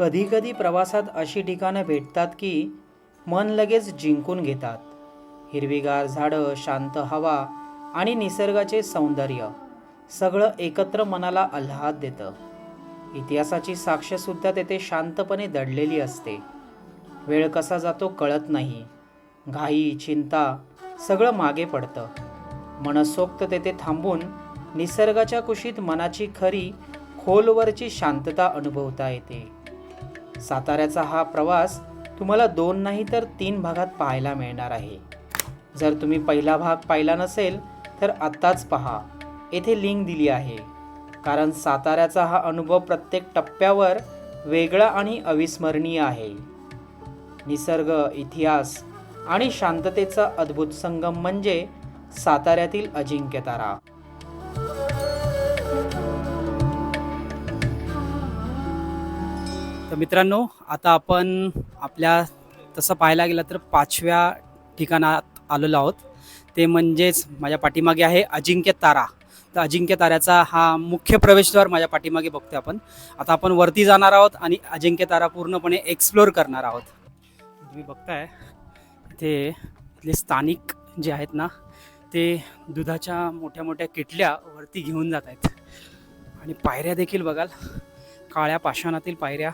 कधीकधी प्रवासात अशी ठिकाणं भेटतात की मन लगेच जिंकून घेतात. हिरवीगार झाडं शांत हवा आणि निसर्गाचे सौंदर्य सगळं एकत्र मनाला आल्हाद देतं. इतिहासाची साक्षसुद्धा तेथे शांतपणे दडलेली असते. वेळ कसा जातो कळत नाही. घाई चिंता सगळं मागे पडतं. मनसोक्त तेथे थांबून निसर्गाच्या कुशीत मनाची खरी खोलवरची शांतता अनुभवता येते. साताऱ्याचा हा प्रवास तुम्हाला दोन नाही तर तीन भागात पाहायला मिळणार आहे. जर तुम्ही पहिला भाग पाहिला नसेल तर आत्ताच पहा. येथे लिंक दिली आहे. कारण साताऱ्याचा हा अनुभव प्रत्येक टप्प्यावर वेगळा आणि अविस्मरणीय आहे. निसर्ग इतिहास आणि शांततेचा अद्भुत संगम म्हणजे साताऱ्यातील अजिंक्यतारा. तर मित्रांनो आता आपण आपल्या तसं पाहायला गेलं तर पाचव्या ठिकाणात आलेलो आहोत. ते म्हणजेच माझ्या पाठीमागे आहे अजिंक्य तारा. तर अजिंक्य ताऱ्याचा हा मुख्य प्रवेशद्वार माझ्या पाठीमागे बघतोय आपण. आता आपण वरती जाणार आहोत आणि अजिंक्य तारा पूर्णपणे एक्सप्लोर करणार आहोत. तुम्ही बघताय इथे इथले स्थानिक जे आहेत ना ते दुधाच्या मोठ्या मोठ्या किटल्या वरती घेऊन जात आहेत. आणि पायऱ्या देखील बघाल. काळ्या पाषाणातील पायऱ्या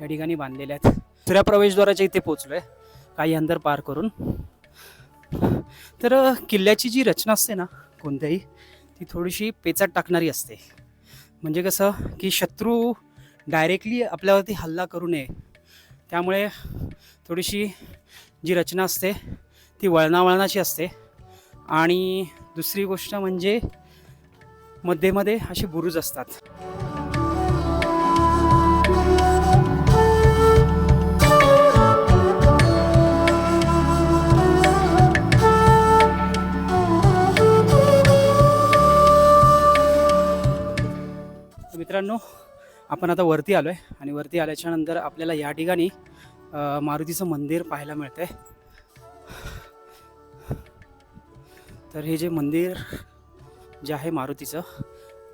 या ठिकाणी बांधलेल्या आहेत. दुसऱ्या प्रवेशद्वाराच्या इथे पोचलो आहे काही अंतर पार करून. तर किल्ल्याची जी रचना असते ना कोणत्याही ती थोडीशी पेचाट टाकणारी असते. म्हणजे कसं की शत्रू डायरेक्टली आपल्यावरती हल्ला करू नये. त्यामुळे थोडीशी जी रचना असते ती वळणावळणाची असते. आणि दुसरी गोष्ट म्हणजे मध्ये मध्ये असे बुरुज असतात. मित्रांनो आपण आता वरती आलो आहे आणि वरती आल्याच्यानंतर आपल्याला या ठिकाणी मारुतीचं मंदिर पाहायला मिळतं आहे तर हे जे मंदिर जे आहे मारुतीचं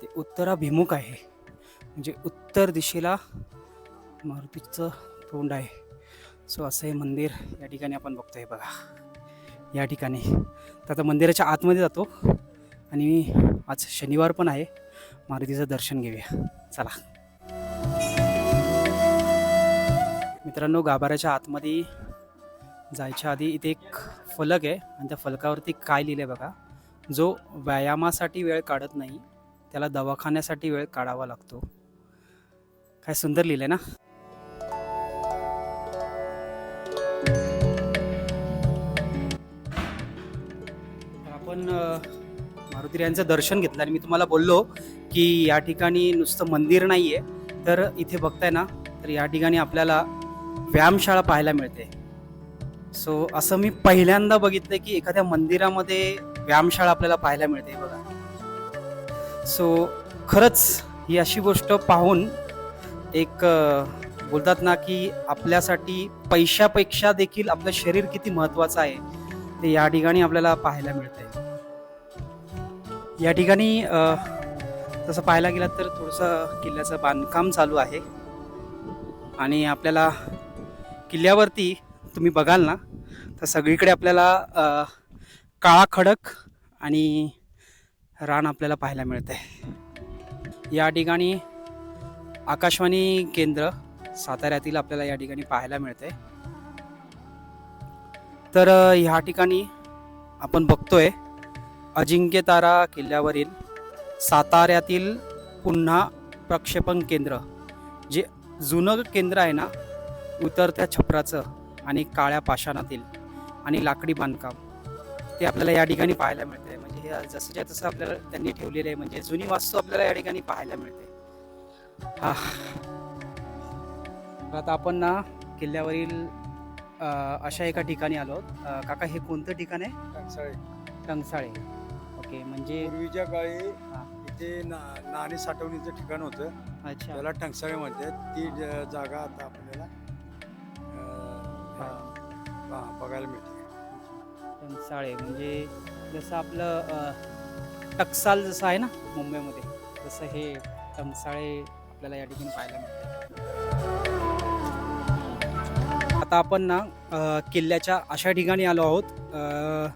ते उत्तराभिमुख आहे. म्हणजे उत्तर दिशेला मारुतीचं तोंड आहे. सो असं हे मंदिर या ठिकाणी आपण बघतोय बघा. या ठिकाणी. तर आता मंदिराच्या आतमध्ये जातो आणि आज शनिवार पण आहे. मारुतीचं दर्शन घेऊया. चला. मित्रांनो गाभाऱ्याच्या आतमध्ये जायच्या आधी इथे एक फलक आहे आणि त्या फलकावरती काय लिहिलं आहे बघा. जो व्यायामासाठी वेळ काढत नाही त्याला दवाखान्यासाठी वेळ काढावा लागतो. काय सुंदर लिहिलं आहे ना? आपण मारुती यांचं दर्शन घेतलं आणि मी तुम्हाला बोललो की या ठिकाणी नुसतं मंदिर नाही आहे तर इथे बघताय ना तर या ठिकाणी आपल्याला व्यायामशाळा पाहायला मिळते. सो असं मी पहिल्यांदा बघितलं की एखाद्या मंदिरामध्ये व्यायामशाळा आपल्याला पाहायला मिळते बघा. सो खरंच ही अशी गोष्ट पाहून एक बोलतात ना की आपल्यासाठी पैशापेक्षा देखील आपलं शरीर किती महत्त्वाचं आहे ते या ठिकाणी आपल्याला पाहायला मिळते. या ठिकाणी तसं पाहायला गेलं तर थोडंसं किल्ल्याचं बांधकाम चालू आहे. आणि आपल्याला किल्ल्यावरती तुम्ही बघाल ना तर सगळीकडे आपल्याला काळा खडक आणि रान आपल्याला पाहायला मिळते या ठिकाणी आकाशवाणी केंद्र साताऱ्यातील आपल्याला या ठिकाणी पाहायला मिळते तर ह्या ठिकाणी आपण बघतोय अजिंक्य तारा किल्ल्यावरील साताऱ्यातील पुन्हा प्रक्षेपण केंद्र जे जुनं केंद्र आहे ना उतरत्या छपराचं आणि काळ्या पाषाणातील आणि लाकडी बांधकाम ते आपल्याला या ठिकाणी पाहायला मिळते म्हणजे हे जसंच्या तसं आपल्याला त्यांनी ठेवलेलं आहे. म्हणजे जुनी वास्तू आपल्याला या ठिकाणी पाहायला मिळते. हा. आता आपण ना किल्ल्यावरील अशा एका ठिकाणी आलो काका हे कोणतं ठिकाण आहे? टंगसाळे ओके म्हणजे पूर्वीच्या काळी हा. इथे ना- नाणे साठवणीचं ठिकाण होतं. अच्छा. त्याला टंकसाळे म्हणतात ती ज- जागा आता आपल्याला अं, हा. हा, बघायला मिळते. टंगसाळे म्हणजे जसं आपलं अ, टकसाल जसं आहे ना मुंबईमध्ये तसं हे टंगसाळे आपल्याला या ठिकाणी पाहायला मिळते. आता आपण ना अ, किल्ल्याच्या अशा ठिकाणी आलो आहोत. अ,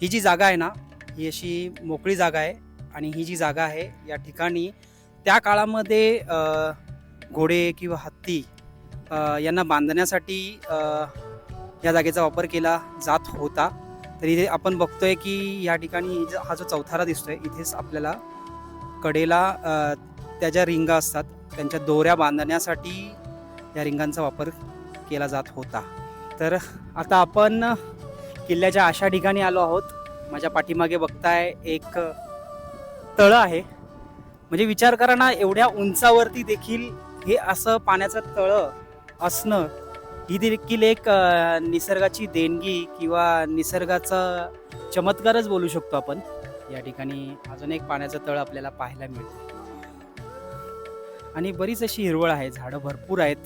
ही जी जागा आहे ना ही अशी मोकळी जागा आहे आणि ही जी जागा आहे या ठिकाणी त्या काळामध्ये घोडे किंवा हत्ती यांना बांधण्यासाठी या जागेचा वापर केला जात होता. तर इथे आपण बघतोय की या ठिकाणी हा जो चौथारा दिसतोय इथेच आपल्याला कडेला त्या ज्या रिंगा असतात त्यांच्या दोऱ्या बांधण्यासाठी या रिंगांचा वापर केला जात होता. तर आता आपण किल्ल्याच्या अशा ठिकाणी आलो आहोत माझ्या पाठीमागे बघताय एक तळं आहे. म्हणजे विचार करा ना एवढ्या उंचावरती देखील हे असं पाण्याचं तळं असणं ही देखील एक निसर्गाची देणगी किंवा निसर्गाचा चमत्कारच बोलू शकतो आपण. या ठिकाणी अजून एक पाण्याचं तळ आपल्याला पाहायला मिळतं. आणि बरीच अशी हिरवळ आहे झाडं भरपूर आहेत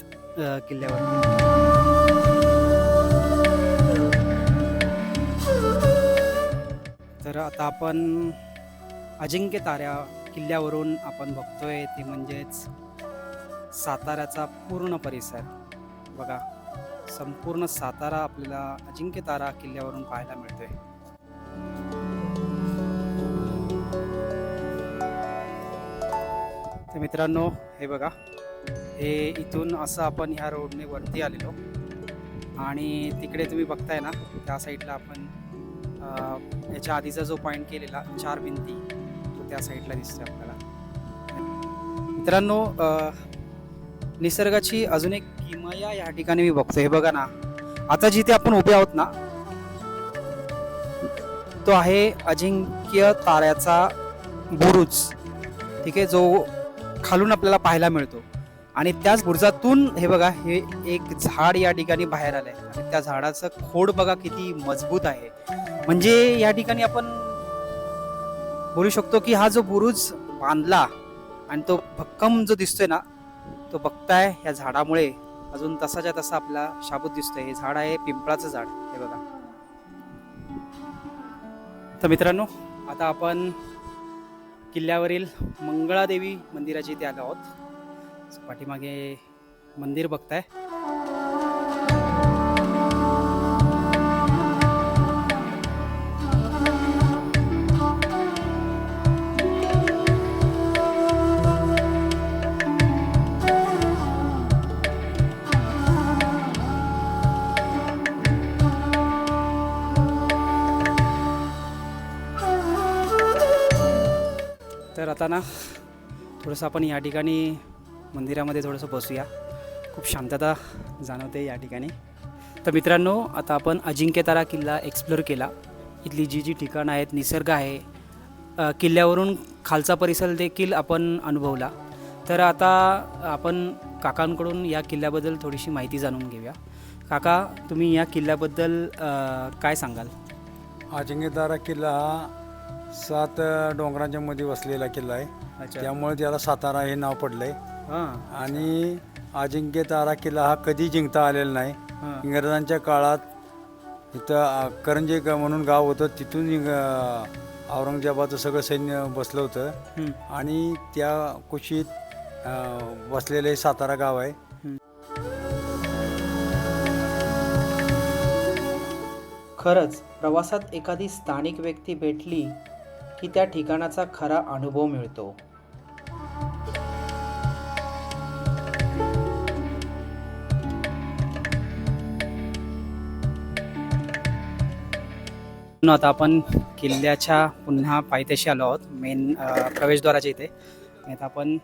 किल्ल्यावर. तर आता आपण अजिंक्य ताऱ्या किल्ल्यावरून आपण बघतोय. ते म्हणजेच साताऱ्याचा पूर्ण परिसर. बघा संपूर्ण सातारा आपल्याला अजिंक्य तारा किल्ल्यावरून पाहायला मिळतोय. तर मित्रांनो हे बघा हे इथून असं आपण ह्या रोडने वरती आलेलो. आणि तिकडे तुम्ही बघताय ना त्या साईडला आपण याच्या आधीचा जो पॉईंट केलेला चार भिंती तो त्या साईडला दिसतोय आपल्याला. मित्रांनो निसर्गाची अजून एक किमया या ठिकाणी मी बघतो हे बघा ना आता जिथे आपण उभे आहोत ना तो आहे अजिंक्य ताऱ्याचा बुरुज. ठीक आहे जो खालून आपल्याला पाहायला मिळतो. आणि त्याच बुरुजातून हे बघा हे एक झाड या ठिकाणी बाहेर आलंय. आणि त्या झाडाचं खोड बघा किती मजबूत आहे. म्हणजे या ठिकाणी आपण बोलू शकतो की हा जो बुरुज बांधला आणि तो भक्कम जो दिसतोय ना तो बघताय या झाडामुळे. अजून तसाच्या तसा आपला शाबूत दिसतोय. हे झाड आहे पिंपळाचं झाड. हे बघा. तर मित्रांनो आता आपण किल्ल्यावरील मंगळादेवी मंदिराच्या इथे आलो आहोत. पाठीमागे मंदिर बघताय. तर आता ना थोडंसं आपण या ठिकाणी मंदिरामध्ये थोडंसं बसूया. खूप शांतता जाणवते या ठिकाणी. तर मित्रांनो आता आपण अजिंक्यतारा किल्ला एक्सप्लोर केला. इथली जी जी ठिकाणं आहेत निसर्ग आहे किल्ल्यावरून खालचा परिसर देखील आपण अनुभवला. तर आता आपण काकांकडून या किल्ल्याबद्दल थोडीशी माहिती जाणून घेऊया. काका तुम्ही या किल्ल्याबद्दल काय सांगाल? अजिंक्यतारा किल्ला सात डोंगरांच्या मध्ये वसलेला किल्ला आहे. त्यामुळे त्याला सातारा हे नाव पडलंय. हां. आणि अजिंक्यतारा किल्ला हा कधी जिंकता आलेला नाही. इंग्रजांच्या काळात इथं करंजे म्हणून गाव होतं. तिथून औरंगजेबाचं सगळं सैन्य बसलं होतं. हं. आणि त्या कुशीत अ, वसलेलं हे सातारा गाव आहे. खरंच प्रवासात एखादी स्थानिक व्यक्ती भेटली की त्या ठिकाणाचा खरा अनुभव मिळतो. आता आपण किल्ल्याच्या पुन्हा पायथ्याशी आलो आहोत. मेन प्रवेशद्वाराच्या इथे. आता आपण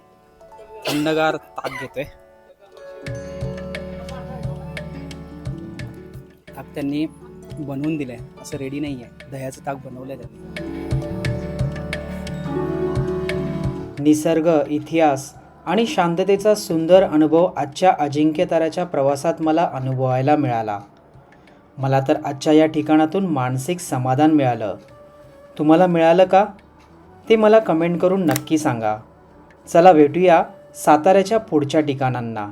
थंडगार ताक घेतोय. ताक त्यांनी बनवून दिलंय. असं रेडी नाही आहे दह्याचं ताक बनवलंय त्यांनी. निसर्ग इतिहास आणि शांततेचा सुंदर अनुभव आजच्या अजिंक्यताराच्या प्रवासात मला अनुभवायला मिळाला. मला तर आजच्या या ठिकाणातून मानसिक समाधान मिळालं. तुम्हाला मिळालं का? ते मला कमेंट करून नक्की सांगा. चला भेटूया साताऱ्याच्या पुढच्या ठिकाणांना.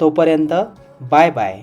तोपर्यंत बाय बाय.